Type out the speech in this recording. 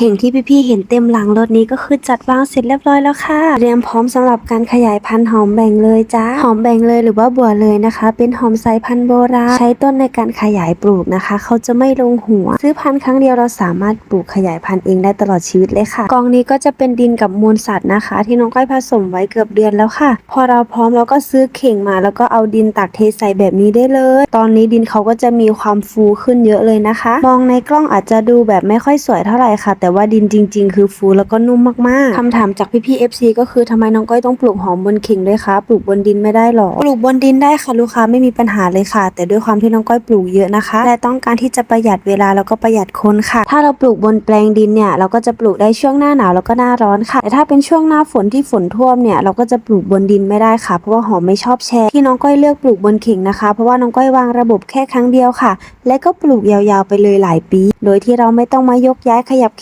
เข่งที่พี่ๆเห็นเต็มหลังรถนี้ก็คือจัดวางเสร็จเรียบร้อยแล้วค่ะ เตรียมพร้อมสำหรับการขยายพันธุ์หอมแบ่งเลยจ้าหอมแบ่งเลยหรือว่าบัวเลยนะคะ เป็นหอมสายพันธุ์โบราณใช้ต้นในการขยายปลูกนะคะ เขาจะไม่ลงหัว ซื้อพันธุ์ครั้งเดียวเราสามารถปลูกขยายพันธุ์เองได้ตลอดชีวิตเลยค่ะ กองนี้ก็จะเป็นดินกับมูลสัตว์นะคะ ที่น้องก้อยผสมไว้เกือบเดือนแล้วค่ะ พอเราพร้อมเราก็ซื้อเข่งมา แล้วก็เอาดินตักเทใส่แบบนี้ได้เลย ตอนนี้ดินเขาก็จะมีความฟูขึ้นเยอะเลยนะคะ มองในกล้องอาจจะดูแบบไม่ค่อยสวยเท่าไหร่ค่ะแต่ว่าดินจริง ๆ คือฟูแล้วก็นุ่มมากๆคำถามจากพี่ๆ FC ก็คือทำไมน้องก้อยต้องปลูกหอมบนเข่งด้วยคะ ปลูกบนดินไม่ได้หรอ ปลูกบนดินได้ค่ะลูกค้าไม่มีปัญหาเลยค่ะ แต่ด้วยความที่น้องก้อยปลูกเยอะนะคะ และต้องการที่จะประหยัดเวลาแล้วก็ประหยัดคนค่ะ ถ้าเราปลูกบนแปลงดินเนี่ยเราก็จะปลูกได้ช่วงหน้าหนาวแล้วก็หน้าร้อนค่ะ แต่ถ้าเป็นช่วงหน้าฝนที่ฝนท่วมเนี่ยเราก็จะปลูกบนดินไม่ได้ค่ะ เพราะว่าหอมไม่ชอบแช่ที่น้องก้อยเลือกปลูกบนเข่งนะคะ เพราะว่าน้องก้อยวางระบบแค่ครั้งเดียวค่ะ และก็ปลูกยาวๆไปเลยหลายปี โดยที่เราไม่ต้องมายกย้ายขยับ